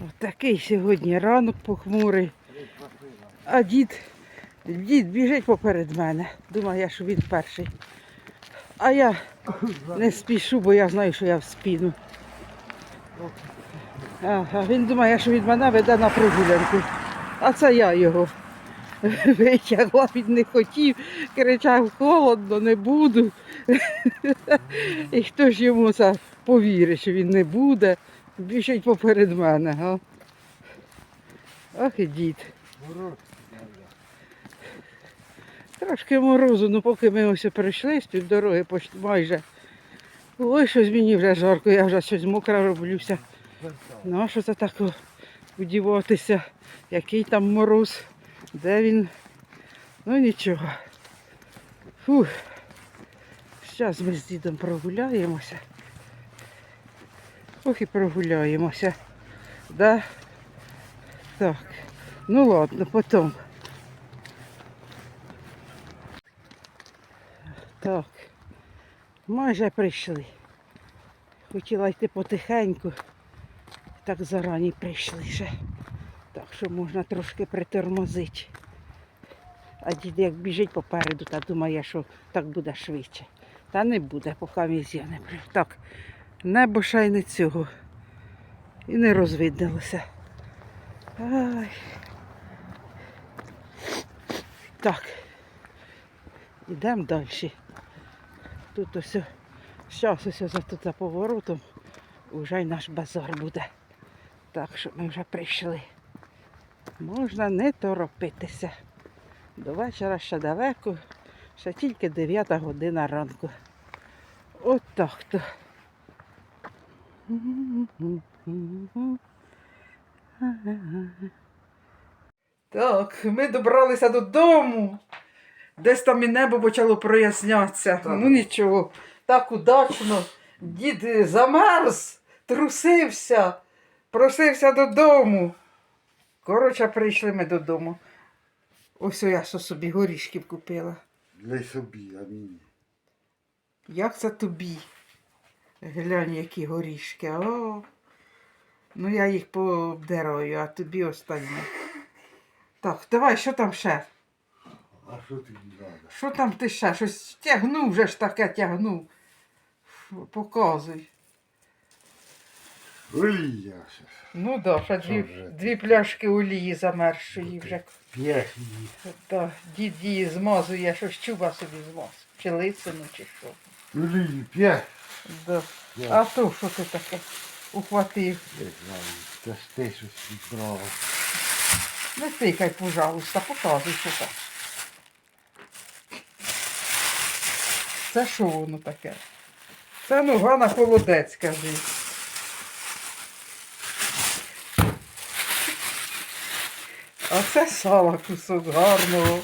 Отакий сьогодні ранок похмурий. А дід, дід біжить поперед мене. Думає, що він перший. А я не спішу, бо я знаю, що я в спіну. Ага, він думає, що він мене веде на прогулянку. А це я його витягла, він не хотів, кричав, холодно, не буду. І хто ж йому це повірить, що він не буде, біжить поперед мене. Га? Ох і дід. Трошки морозу, ну поки ми ось прийшли з півдороги майже. Ой, щось мені вже жарко, я вже щось мокра роблюся. Ну, а що це так удіватися? Який там мороз? Де він? Ну нічого. Фух. Зараз ми з дідом прогуляємося. Ох і прогуляємося. Да? Так. Ну ладно, потім. Так. Майже прийшли. Хотіла йти потихеньку. Так зарані прийшли ще. Так що можна трошки притормозити. А дід як біжить попереду, та думає, що так буде швидше. Та не буде, поки мізя не при. Так, небо ще й не цього. І не розвиднилося. Ай. Так. Йдемо далі. Тут ось, зараз ось тут за поворотом вже й наш базар буде. Так що ми вже прийшли. Можна не торопитися. До вечора ще далеко, ще тільки 9 година ранку. От так то. Так, ми добралися додому. Десь там і небо почало прояснятися. Так. Ну нічого, так удачно. Дід замерз, трусився, просився додому. Коротше, прийшли ми додому. Ось я собі горішків купила. Для собі, а мені. Як це тобі? Глянь, які горішки. О. Ну я їх пообдираю, а тобі останнє. Так, давай, що там ще? А що тобі треба? Що там ти ще? Щось тягнув вже ж таке тягнув. Показуй. Олія. Ну да, ще дві, дві пляшки олії замерзшої вже. П'єх її. Да, дід її змазує, щось чуба собі змаз. Чи лисину, чи що. Олії п'єх. Да. Я А то що ти таке ухватив? не знаю. Це ж ти щось відбрала. Не тикай, пожалуйста, показуй, що там. Це що воно таке? Це нога на холодець, кажи. А це сала кусок гарного.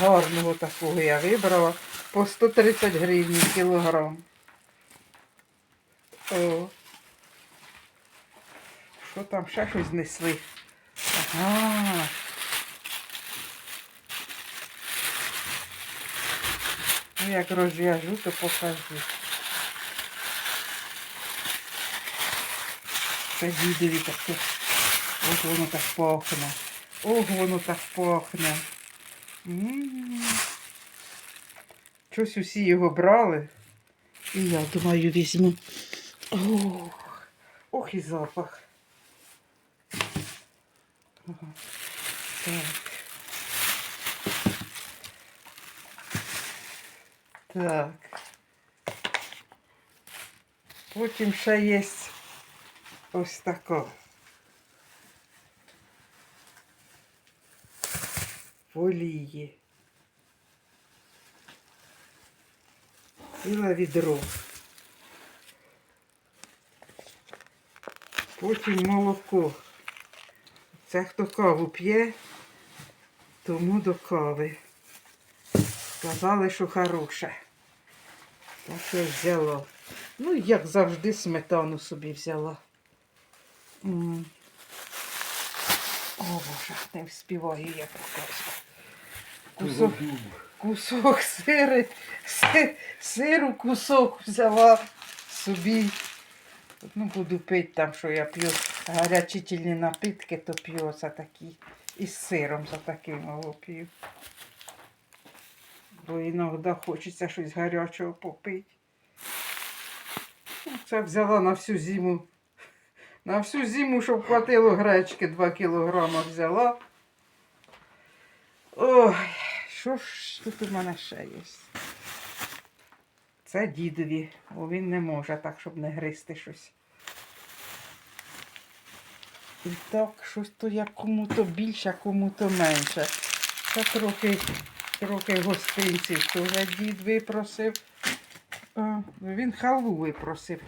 Гарного такого я вибрала. По 130 гривень кілограм. О. Що там ще щось знесли? Ага. Ну, як розв'яжу, то покажу. Це дідові таке. Ось воно так пахне. Ох, воно так пахне. М. Щось усі його брали. І я думаю, візьму. Ох, ох і запах. Ага. Так. Так. Потім ще є ось така. Олії. Ціле відро. Потім молоко. Це хто каву п'є, тому до кави. Сказали, що хороше. Так я взяла. Ну, як завжди, сметану собі взяла. М. О, Боже, не вспіваю я показувати. Кусок, кусок сири, си- сиру кусок взяла собі. Ну, буду пити там, що я п'ю гарячительні напитки, то п'ю оце такі. Із сиром за таким п'ю. Бо іноді хочеться щось гарячого попити. Це взяла на всю зиму. На всю зиму, щоб хватило гречки 2 кілограма взяла. Ой, що ж тут у мене ще є? Це дідові, бо він не може так, щоб не гризти щось. І так, щось то як кому-то більше, кому-то менше. Це трохи, трохи гостинців теж дід випросив. А, він халву випросив.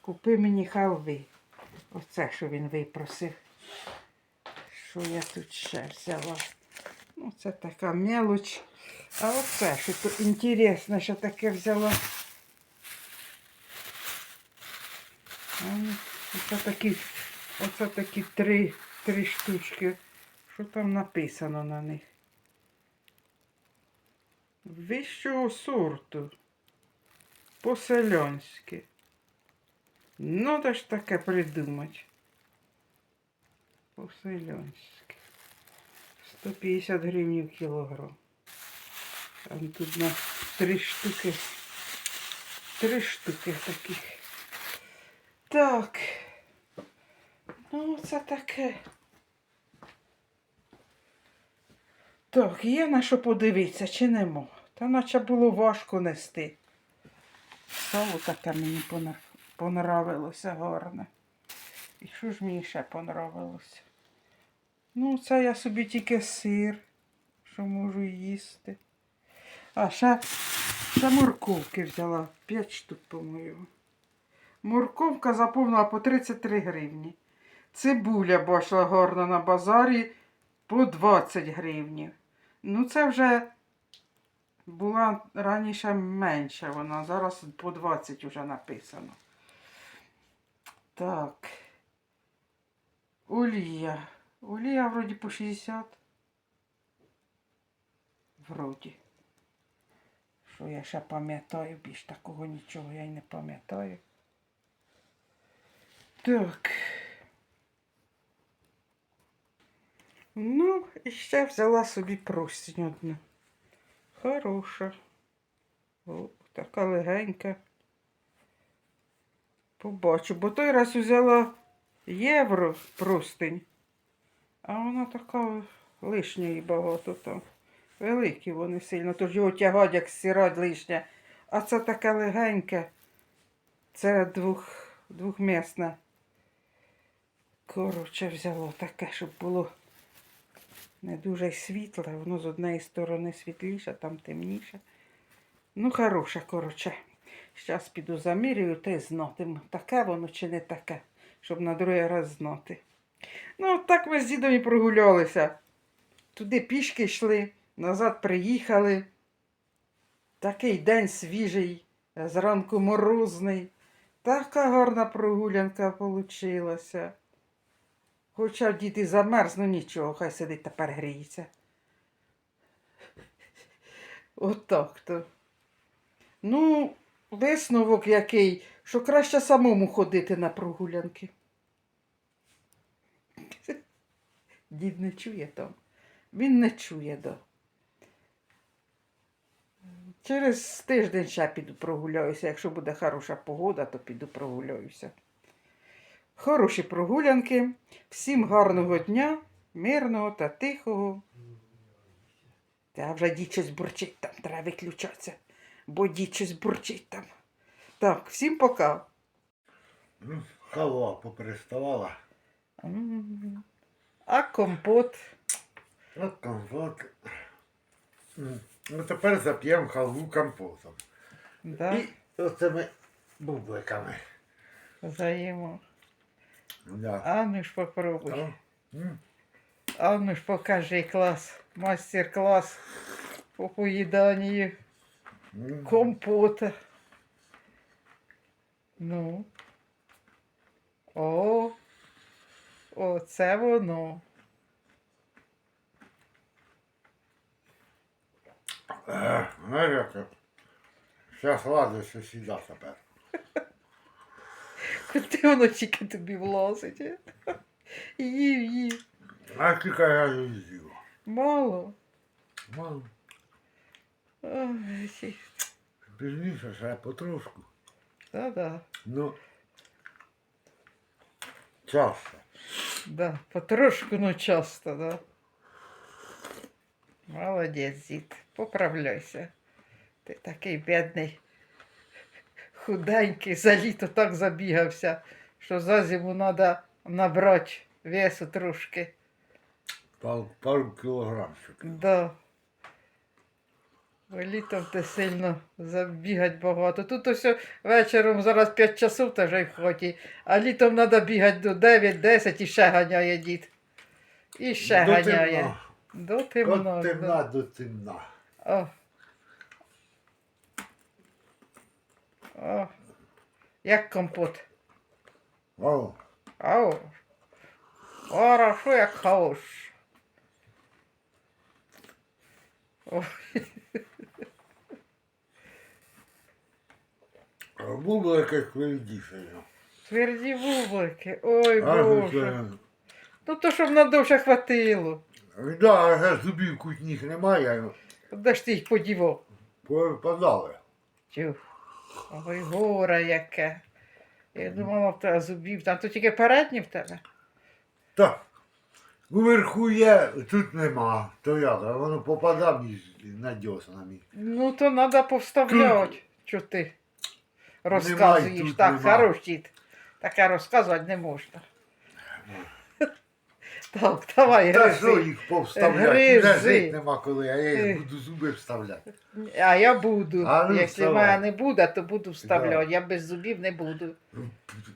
Купи мені халви. Оце, що він випросив. Що я тут ще взяла? Ну, це така мелоч. А оце, що то інтересне, що таке взяла. А, ну, Оце такі, оце такі три, три штучки. Що там написано на них? Вищого сорту. По-селянськи. Ну, да ж таке придумати. По-селянськи. 150 гривень кілограм. Там тут на три штуки. Три штуки таких. Так. Ну, це таке. Так, є на що подивитися, чи нема. Та наче було важко нести. Сало таке мені понравилося гарне. І що ж мені ще понравилося? Ну, це я собі тільки сир, що можу їсти. А ще, ще морковки взяла. 5 штук, по-моєму. Морковка заповнила по 33 гривні. Цибуля бачила гарна на базарі по 20 гривнів. Ну, це вже була раніше менша вона, зараз по 20 вже написано. Так. Олія. Олія вроді по 60. Вроді. Що я ще пам'ятаю, більш такого нічого я й не пам'ятаю. Так. Ну, і ще взяла собі простінь одну. Хороша. О, така легенька. Побачу, бо той раз взяла євро простинь, а вона така лишньої багато там. Великі вони сильно, тож його тягать, як сірать лишня. А це таке легеньке. Це двох, двохмісне. Коротше, взяло таке, щоб було не дуже світле. Воно з однієї сторони світліше, там темніше. Ну, хороше, коротше. Зараз піду замірюю та й знатиму, таке воно чи не таке, щоб на другий раз знати. Ну, так ми з дідом і прогулялися. Туди пішки йшли, назад приїхали. Такий день свіжий, зранку морозний. Така гарна прогулянка получилася. Хоча дід і замерз, ну нічого, хай сидить тепер гріється. Отак то. Ну, висновок який, що краще самому ходити на прогулянки. Дід не чує там. Він не чує, да. Через тиждень ще піду прогуляюся. Якщо буде хороша погода, то піду прогуляюся. Хороші прогулянки. Всім гарного дня, мирного та тихого. Та вже дід щось бурчить там, треба виключатися, бо дід щось бурчить там. Так, всім пока. Ну, халва попереставала. А компот. От компот. Ну, тепер зап'ємо халву компотом. Да, І оцими бубликами. заїмо. Да. А ну ж попробуй. О, м, А ну ж покажи клас, мастер-клас по поїданню м. компота. Ну. О, оце воно. Е, Знаєш, як Зараз ладно, що сюди тепер. Ти воно тільки тобі влазить. е? Їв, їв. А скільки разів з'їв? Мало. Мало. Ой, ці- Пізніше ще потрошку. Та-да. Ну. Часто. Да, потрошку, ну часто, да. Молодець, дід, поправляйся. Ти такий бідний, Худенький, за літо так забігався, що за зиму треба набрати весу трошки. Пару, пару кілограмчик. Да. Бо літом ти сильно забігати багато. Тут ось вечором зараз 5 часов та вже й в хаті, а літом треба бігати до 9-10 і ще ганяє дід. І ще До ганяє. темна. До темна. Да. темна до темна. О. О. Як компот. О, Ау. Хорошо, як хорош. А якесь квелідіше. Тверді бублики. Ой, Боже. Ну то щоб надовше хватило. Да, а вже зубів кутніх немає, Де ж ти їх подівав? подали. Тю. Ой, горе яке. Я думала, в тебе зубів. Там то тільки передні в тебе. Так. Уверху є, тут нема. То як, а воно попадає між надьоснами. Ну, то треба повставляти. Що ти розказуєш? тут так, нема. хорош дід. Таке розказувати не можна. Так, давай, Та що гризи. їх повставляти? Гризи. Вже жити нема коли, а я їх буду зуби вставляти. А я буду. А ну, Якщо вставай. мене не буде, то буду вставляти. Я без зубів не буду.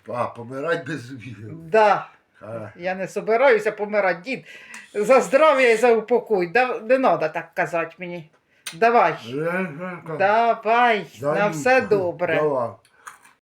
А, помирать без зубів. Да. А, Я не собираюся помирати, дід. За здоров'я і за упокой. Да, не треба так казати мені. Давай. е, е, Давай, на даю. все добре. Давай.